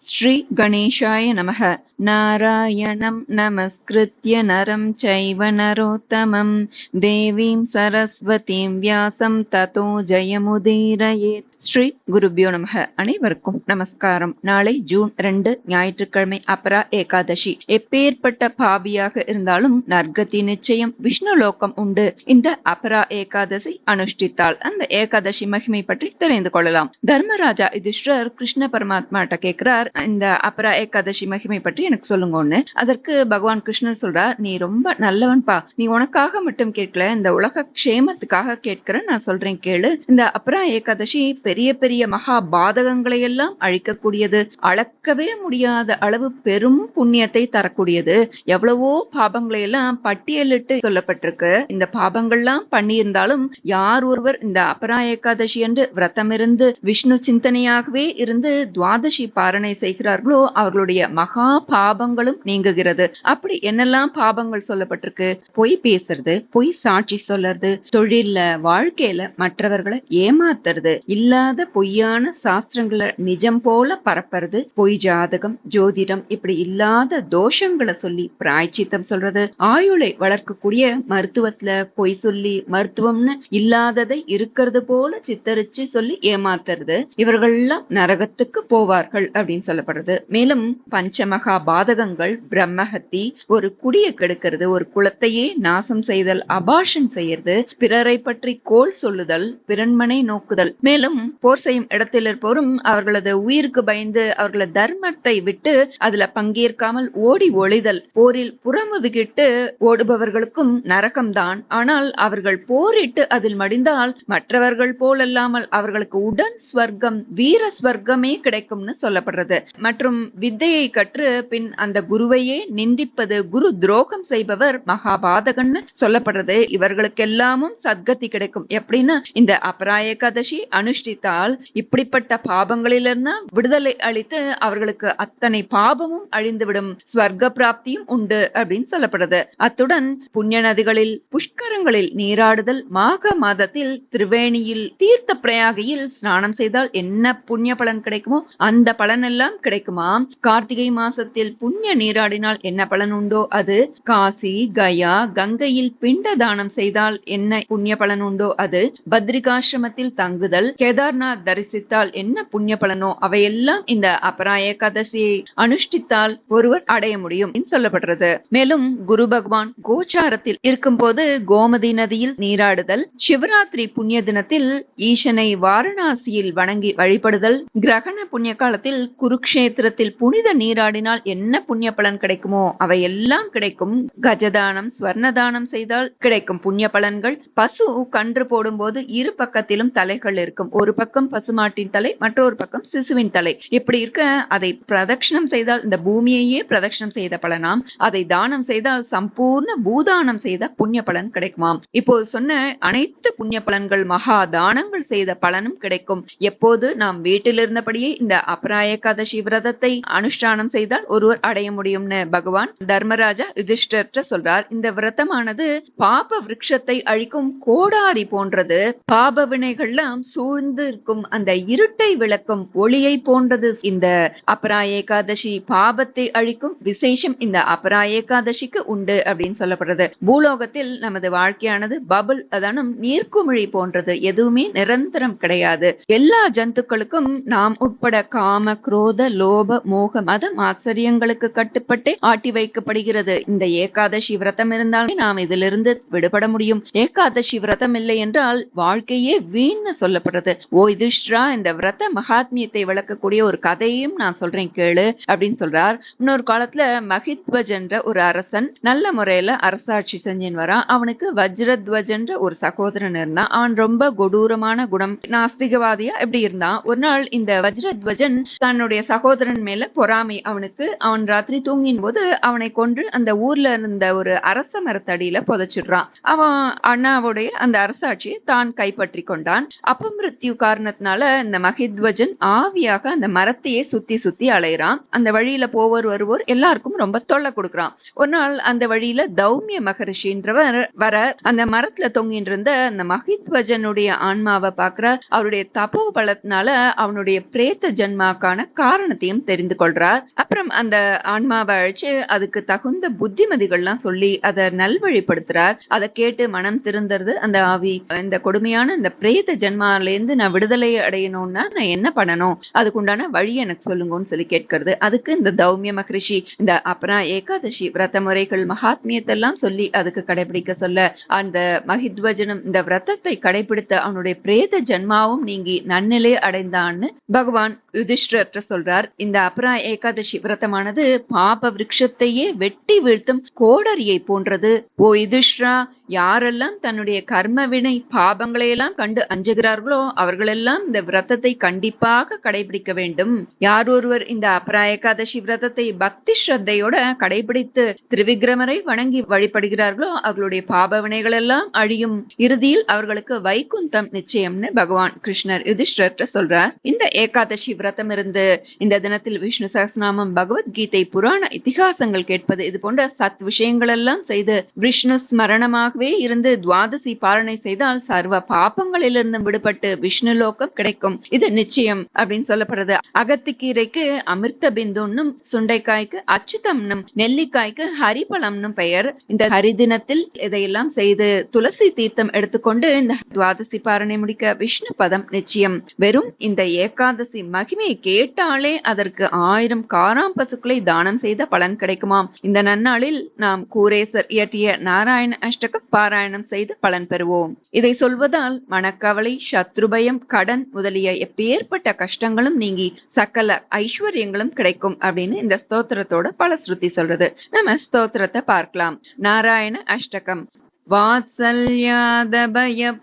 ஸ்ரீ கணேஷாய நமக. நாராயணம் நமஸ்கிருத்ய நரம் சைவ நரோத்தமம். தேவீம் சரஸ்வதீம் வியாசம் ததோ ஜெயமுதீரயேத் ஸ்ரீ குருபியோ நமக. அனைவருக்கும் நமஸ்காரம். நாளை ஜூன் ரெண்டு ஞாயிற்றுக்கிழமை அபரா ஏகாதசி. எப்பேற்பட்ட பாபியாக இருந்தாலும் நர்கதி நிச்சயம் விஷ்ணு லோகம் உண்டு. இந்த அபரா ஏகாதசி அனுஷ்டித்தால் அந்த ஏகாதசி மகிமை பற்றி தெரிந்து கொள்ளலாம். தர்மராஜா யுதிஷ்டர் கிருஷ்ண பரமாத்மாட்ட கேட்கிறார் இந்த அபரா ஏகாதசி மகிமை பற்றி எனக்கு சொல்லுங்க ஒண்ணு. அதற்கு பகவான் கிருஷ்ணர் சொல்றார் நீ ரொம்ப நல்லவன்பா. நீ உனக்காக மட்டும் கேட்கல இந்த உலக க்ஷேமத்துக்காக கேட்கிற நான் சொல்றேன் கேளு. இந்த அபரா ஏகாதசி பெரிய பெரிய மகா பாதகங்களை எல்லாம் அழிக்கக்கூடியது. அளக்கவே முடியாத அளவு பெரும் புண்ணியத்தை தரக்கூடியது. எவ்வளவோ பாபங்களை எல்லாம் பட்டியலிட்டு சொல்லப்பட்டிருக்கு. இந்த பாபங்கள்லாம் பண்ணியிருந்தாலும் யார் ஒருவர் இந்த அபரா ஏகாதசி என்று விரதம் இருந்து விஷ்ணு சிந்தனையாகவே இருந்து துவாதசி பாரணை செய்கிறார்களோ அவர்களுடைய மகா பாபங்களும் நீங்குகிறது. அப்படி என்னெல்லாம் பாபங்கள் சொல்லப்பட்டிருக்கு? பொய் பேசுறது பொய் சாட்சி சொல்றது தொழில்ல வாழ்க்கையில மற்றவர்களை ஏமாத்துறது இல்லாத பொய்யான சாஸ்திரங்களை நிஜம் போல பரப்புறது பொய் ஜாதகம் ஜோதிடம் இப்படி இல்லாத தோஷங்களை சொல்லி பிராய்ச்சித்தம் சொல்றது ஆயுளை வளர்க்கக்கூடிய மருத்துவத்துல பொய் சொல்லி மருத்துவம்னு இல்லாததை இருக்கிறது போல சித்தரிச்சு சொல்லி ஏமாத்துறது இவர்கள்லாம் நரகத்துக்கு போவார்கள் அப்படின்னு சொல்லப்படுறது. மேலும் பஞ்சமகா பாதகங்கள் பிரம்மஹத்தி ஒரு குடியை கெடுக்கிறது ஒரு குலத்தையே நாசம் செய்தல் அபாஷன் செய்யறது பிறரை பற்றி கோல் சொல்லுதல் பிறன்மனை நோக்குதல். மேலும் போர் செய்யும் இடத்தில் இருப்போரும் அவர்களது உயிருக்கு பயந்து அவர்களது தர்மத்தை விட்டு அதுல பங்கேற்காமல் ஓடி ஒளிதல். போரில் புறமுதுகிட்டு ஓடுபவர்களுக்கும் நரகம்தான் ஆனால் அவர்கள் போரிட்டு அதில் மடிந்தால் மற்றவர்கள் போலல்லாமல் அவர்களுக்கு உடன் ஸ்வர்க்கம் வீர ஸ்வர்க்கமே கிடைக்கும்னு சொல்லப்படுறது. மற்றும் வித்தையை கற்று பின் அந்த குருவையே நிந்திப்பது குரு துரோகம் செய்பவர் மகாபாதகன்னு சொல்லப்படுறது. இவர்களுக்கெல்லாமும் சத்கதி கிடைக்கும். எப்படின்னா இந்த அபராய கதசி அனுஷ்டித்தால் இப்படிப்பட்ட பாபங்களிலிருந்து விடுதலை அளித்து அவர்களுக்கு அத்தனை பாபமும் அழிந்துவிடும். ஸ்வர்க்க பிராப்தியும் உண்டு அப்படின்னு சொல்லப்படுது அத்துடன் புண்ணிய நதிகளில் புஷ்கரங்களில் நீராடுதல் மாக மாதத்தில் திரிவேணியில் தீர்த்த பிரயாகையில் ஸ்நானம் செய்தால் என்ன புண்ணிய பலன் கிடைக்குமோ அந்த பலன் எல்லாம் கிடைக்குமா? கார்த்திகை மாசத்தில் புண்ணிய நீராடினால் என்ன பலன் உண்டோ? அது காசி கயா கங்கையில் பிண்ட தானம் செய்தால் என்ன புண்ணிய பலன் உண்டோ? அது பத்ரிகாசிரமத்தில் தங்குதல் கேதார்நாத் தரிசித்தால் என்ன புண்ணிய பலனோ? அவையெல்லாம் இந்த அபராய கதசியை அனுஷ்டித்தால் ஒருவர் அடைய முடியும் சொல்லப்படுறது. மேலும் குரு பகவான் கோச்சாரத்தில் இருக்கும்போது கோமதி நதியில் நீராடுதல் சிவராத்திரி புண்ணிய தினத்தில் ஈசனை வாரணாசியில் வணங்கி வழிபடுதல் கிரகண புண்ணிய காலத்தில் குரு குருக்ஷேத்திரத்தில் புனித நீராடினால் என்ன புண்ணிய பலன் கிடைக்குமோ அவை எல்லாம் கிடைக்கும். கஜதானம் ஸ்வர்ணதானம் செய்தால் கிடைக்கும் புண்ணிய பலன்கள். பசு கன்று போடும்போது இரு பக்கத்திலும் தலைகள் இருக்கும். ஒரு பக்கம் பசுமாட்டின் தலை மற்றொரு பக்கம் சிசுவின் தலை. இப்படி இருக்க அதை பிரதட்சணம் செய்தால் இந்த பூமியையே பிரதட்சணம் செய்த பலனாம். அதை தானம் செய்தால் சம்பூர்ண பூதானம் செய்த புண்ணிய பலன் கிடைக்குமாம். இப்போ சொன்ன அனைத்து புண்ணிய பலன்கள் மகா தானங்கள் செய்த பலனும் கிடைக்கும். எப்போது? நாம் வீட்டில் இருந்தபடியே இந்த அபராய கதை கதசி விரதத்தை அனுஷ்டானம் செய்தால் ஒருவர் அடைய முடியும்னு பகவான் தர்மராஜா யுதிஷ்டர்ட்ட சொல்றார். இந்த விரதமானது பாப விரக்ஷத்தை அழிக்கும் கோடாரி போன்றது. பாப வினைகள்லாம் சூழ்ந்து இருக்கும் அந்த இருட்டை விளக்கும் ஒளியை போன்றது. இந்த அபரா ஏகாதசி பாபத்தை அழிக்கும் விசேஷம் இந்த அபரா ஏகாதசிக்கு உண்டு அப்படின்னு சொல்லப்படுறது. பூலோகத்தில் நமது வாழ்க்கையானது பபுல் அதானும் நீர்க்குமிழி போன்றது. எதுவுமே நிரந்தரம் கிடையாது. எல்லா ஜந்துக்களுக்கும் நாம் உட்பட காம குரோ குரோத லோப மோக மத ஆச்சரியங்களுக்கு கட்டுப்பட்டே ஆட்டி வைக்கப்படுகிறது. இந்த ஏகாதசி விரதம் இருந்தாலே நாம் இதிலிருந்து விடுபட முடியும். ஏகாதசி விரதம் இல்லை என்றால் வாழ்க்கையே வீண் சொல்லப்படுறது. ஓ இதுஷ்ரா இந்த விரத மகாத்மியத்தை விளக்கக்கூடிய ஒரு கதையும் நான் சொல்றேன் கேளு அப்படின்னு சொல்றார். இன்னொரு காலத்துல மகித்வஜன்ற ஒரு அரசன் நல்ல முறையில அரசாட்சி செஞ்சுன்னு வரான். அவனுக்கு வஜ்ரத்வஜன்ற ஒரு சகோதரன் இருந்தான். அவன் ரொம்ப கொடூரமான குணம் நாஸ்திகவாதியா எப்படி இருந்தான். ஒரு நாள் இந்த வஜ்ரத்வஜன் தன்னுடைய அவனுடைய சகோதரன் மேல பொறாமை. அவனுக்கு அவன் ராத்திரி தூங்கின் போது அவனை கொன்று அந்த ஊர்ல இருந்த ஒரு அரச மரத்தடியில புதைச்சிடுறான். அவன் அண்ணாவுடைய அந்த அரசாட்சியை தான் கைப்பற்றி கொண்டான். அபமிருத்யு காரணத்தினால இந்த மகித்வஜன் ஆவியாக அந்த மரத்தையே சுத்தி சுத்தி அலையிறான். அந்த வழியில போவர் வருவோர் எல்லாருக்கும் ரொம்ப தொல்லை கொடுக்குறான். ஒரு நாள் அந்த வழியில தௌமிய மகரிஷின்றவர் வர அந்த மரத்துல தொங்கிட்டு இருந்த அந்த மகித்வஜனுடைய ஆன்மாவை பாக்குற அவருடைய தபோ பலத்தினால அவனுடைய பிரேத்த ஜென்மாக்கான காரணத்தையும் தெரிந்து கொள்றார். அப்புறம் அந்த ஆன்மாவை அழைச்சு அதுக்கு தகுந்த புத்திமதிகள்லாம் சொல்லி அதை நல்வழிப்படுத்துறார். அதை கேட்டு மனம் திருந்துறது அந்த ஆவி இந்த கொடுமையான இந்த பிரேத ஜென்மால இருந்து நான் விடுதலை அடையணும்னா நான் என்ன பண்ணணும்? அதுக்குண்டான வழி எனக்கு சொல்லுங்கன்னு சொல்லி கேட்கறது. அதுக்கு இந்த தௌமிய மகரிஷி இந்த அப்புறம் ஏகாதசி விரத முறைகள் மகாத்மியத்தெல்லாம் சொல்லி அதுக்கு கடைபிடிக்க சொல்ல அந்த மகித்வஜனும் இந்த விரதத்தை கடைபிடித்த அவனுடைய பிரேத ஜென்மாவும் நீங்கி நன்னிலை அடைந்தான்னு பகவான் யுதிஷ்டர்ட்ட சொல்றார். இந்த அபரா ஏகாதசி விரதமானது பாப விருட்சத்தையே வெட்டி வீழ்த்தும் கோடரியை போன்றது. ஓ யுதிஷ்ரா யாரெல்லாம் தன்னுடைய கர்ம வினை பாபங்களை எல்லாம் கண்டு அஞ்சுகிறார்களோ அவர்களெல்லாம் இந்த விரதத்தை கண்டிப்பாக கடைபிடிக்க வேண்டும். யார் ஒருவர் இந்த அபரா ஏகாதசி விரதத்தை பக்தி ஸ்ரத்தையோட கடைபிடித்து திருவிக்கிரமரை வணங்கி வழிபடுகிறார்களோ அவர்களுடைய பாப வினைகள் எல்லாம் அழியும். இறுதியில் அவர்களுக்கு வைகுந்தம் நிச்சயம்னு பகவான் கிருஷ்ணர் யுதிஷ்டர்ட்ட சொல்றார். இந்த ஏகாதசி விரதம் இருந்து இந்த தினத்தில் விஷ்ணு சகஸ்நாமம் பகவத்கீதை புராண இதிகாசங்கள் கேட்பது இது போன்ற சத் விஷயங்கள் எல்லாம் செய்து விஷ்ணு ஸ்மரணமாக ஸ்மரணமாகவே இருந்து துவாதசி பாலனை செய்தால் சர்வ பாப்பங்களிலிருந்து விடுபட்டு விஷ்ணு லோகம் கிடைக்கும். இது நிச்சயம் அப்படின்னு சொல்லப்படுறது. அகத்திக்கீரைக்கு அமிர்த பிந்துன்னும் சுண்டைக்காய்க்கு அச்சுதம்னும் நெல்லிக்காய்க்கு ஹரிபழம்னும் பெயர். இந்த ஹரிதினத்தில் இதையெல்லாம் செய்து துளசி தீர்த்தம் எடுத்துக்கொண்டு இந்த துவாதசி பாரணை முடிக்க விஷ்ணு பதம் நிச்சயம். வெறும் இந்த ஏகாதசி மகிமையை கேட்டாலே அதற்கு ஆயிரம் காராம் பசுக்களை தானம் செய்த பலன் கிடைக்குமாம். இந்த நன்னாளில் நாம் கூரேசர் இயற்றிய நாராயண அஷ்டகம் பாராயணம் செய்து பலன் பெறுவோம். இதை சொல்வதால் மனக்கவலை சத்ருபயம் கடன் முதலிய எப்பேற்பட்ட கஷ்டங்களும் நீங்கி சகல ஐஸ்வர்யங்களும் கிடைக்கும் அப்படின்னு இந்த ஸ்தோத்திரத்தோட பல ஸ்ருதி சொல்றது. நம்ம ஸ்தோத்திரத்தை பார்க்கலாம். நாராயண அஷ்டகம். வாத்சல்யாதபய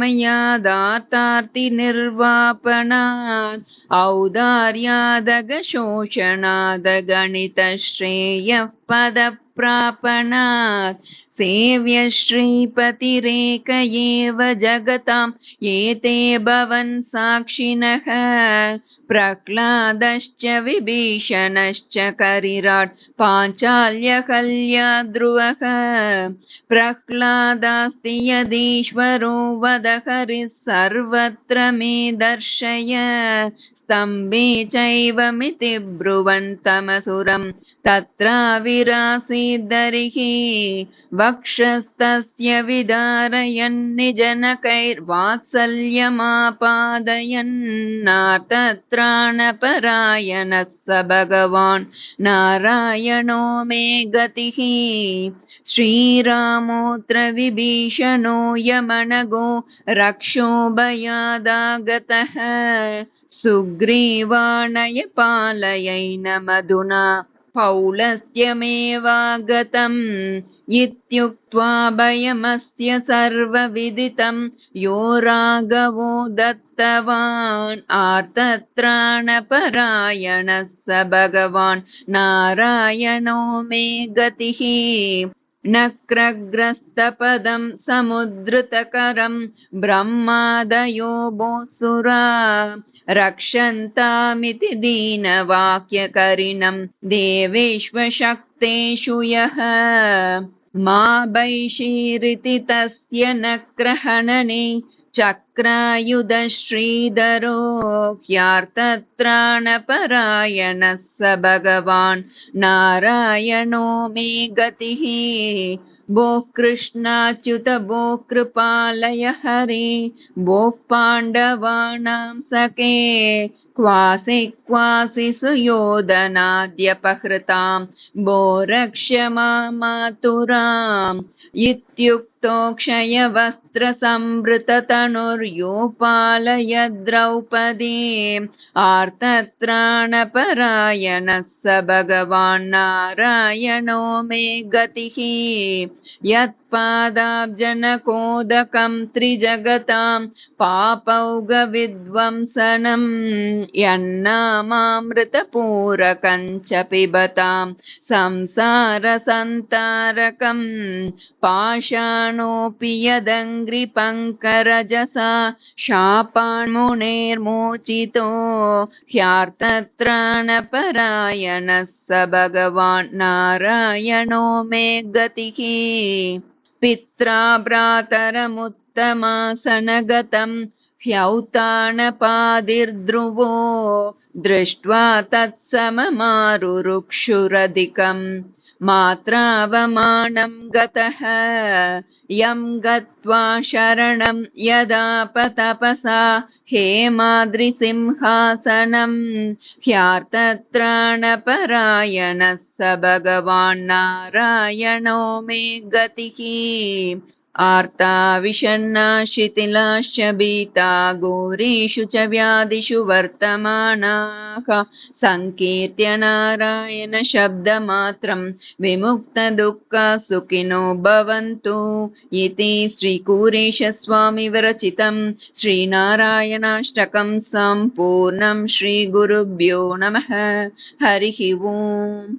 मयादार्तार्तिनिर्वापणात् औदार्यादगशोषणादगणितश्रेयः पदप्रापणात् सेव्य श्रीपतिरेक एव जगताम् एते भवन् साक्षिणः। प्रह्लादश्च विभीषणश्च करिराट् पाञ्चाल्यकल्या ध्रुवः प्रह्लादास्ति यदि वद हरिः सर्वत्र मे दर्शय। स्तम्भे चैवमिति ब्रुवन्तमसुरं तत्राविरासीदरिः वक्षस्तस्य विदारयन्निजनकैर्वात्सल्यमापादयन्नातत्राणपरायणः स भगवान्। नारायणो मे गतिः। श्रीरामोऽत्र विभीषणो यमनगो रक्षोभयादागतः सुग्रीवाणय पालयैन मधुना पौलस्त्यमेवागतम्। इत्युक्त्वा भयमस्य सर्वविदितं यो राघवो दत्तवान्। आर्तत्राणपरायणः स भगवान्। नारायणो मे गतिः नक्रग्रस्तपदं समुद्धृतकरं ब्रह्मादयो बोसुरा रक्षन्तामिति दीनवाक्यकरिणं देवेष्वशक्तेषु यः। मा बैशीरिति तस्य नक्रहणने चक्रायुधश्रीधरो ह्यार्तत्राणपरायणः स भगवान् नारायणो मे गतिः। भोः कृष्णाच्युत भोः कृपालय हरे। भोः पाण्डवानां सखे क्वासि क्वासि सुयोधनाद्यपहृतां। भो रक्ष मातुराम् इत्युक्तो तोक्षय वस्त्रसंवृतनुर्योपालयद्रौपदी आर्तत्राणपरायणः स भगवान्नारायणो मे गतिः यत्पादाब्जनकोदकं त्रिजगतां पापौ यन्नामामृतपूरकं च पिबतां संसारसन्तारकं पाषाण पाषाणोऽपि यदङ्घ्रिपङ्करजसा शापान्मुनेर्मोचितो ह्यार्तत्राणपरायणः स भगवान् नारायणो मे गतिः। पित्रा भ्रातरमुत्तमासनगतं ह्यौतानपादिर्ध्रुवो दृष्ट्वा तत्सममारुरुक्षुरधिकम् मात्रावमानं गतः यं गत्वा शरणं यदापतपसा हेमाद्रिसिंहासनं ह्यार्तत्राणपरायणः स भगवान् नारायणो मे गतिः आर्ता विषण्णा शिथिलाश्च भीता घोरेषु च व्याधिषु वर्तमानाः। सङ्कीर्त्य नारायणशब्दमात्रं विमुक्तदुःखा सुखिनो भवन्तु। इति श्रीकुरेशस्वामिविरचितं श्रीनारायणाष्टकं सम्पूर्णं श्रीगुरुभ्यो नमः। हरिः ओम्